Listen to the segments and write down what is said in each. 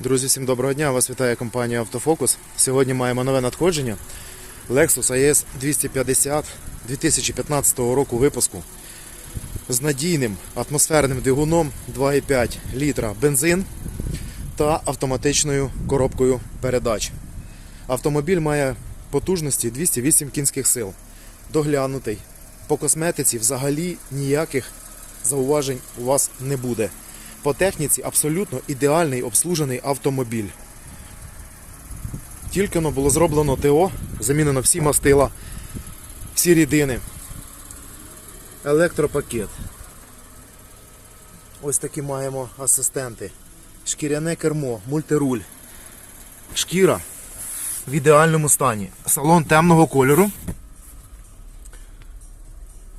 Друзі, всім доброго дня! Вас вітає компанія Автофокус. Сьогодні маємо нове надходження. Lexus AS 250 2015 року випуску з надійним атмосферним двигуном 2,5 літра бензин та автоматичною коробкою передач. Автомобіль має потужності 208 кінських сил. Доглянутий. По косметиці взагалі ніяких зауважень у вас не буде. По техніці абсолютно ідеальний обслужений автомобіль. Тільки було зроблено ТО, замінено всі мастила, всі рідини. Електропакет. Ось такі маємо асистенти. Шкіряне кермо, мультируль. Шкіра в ідеальному стані. Салон темного кольору.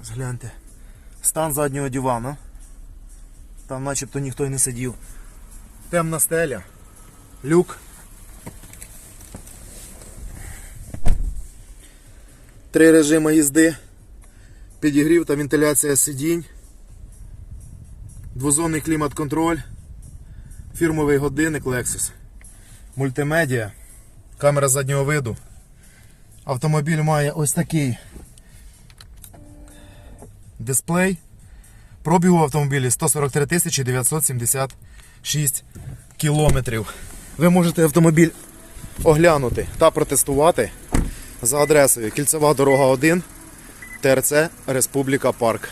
Згляньте. Стан заднього дивана. Там начебто ніхто й не сидів. Темна стеля. Люк. Три режими їзди. Підігрів та вентиляція сидінь. Двозонний клімат-контроль. Фірмовий годинник Lexus. Мультимедіа. Камера заднього виду. Автомобіль має ось такий дисплей. Пробігу автомобілі 143 тисячі 976 кілометрів. Ви можете автомобіль оглянути та протестувати за адресою Кільцева дорога 1, ТРЦ Республіка Парк.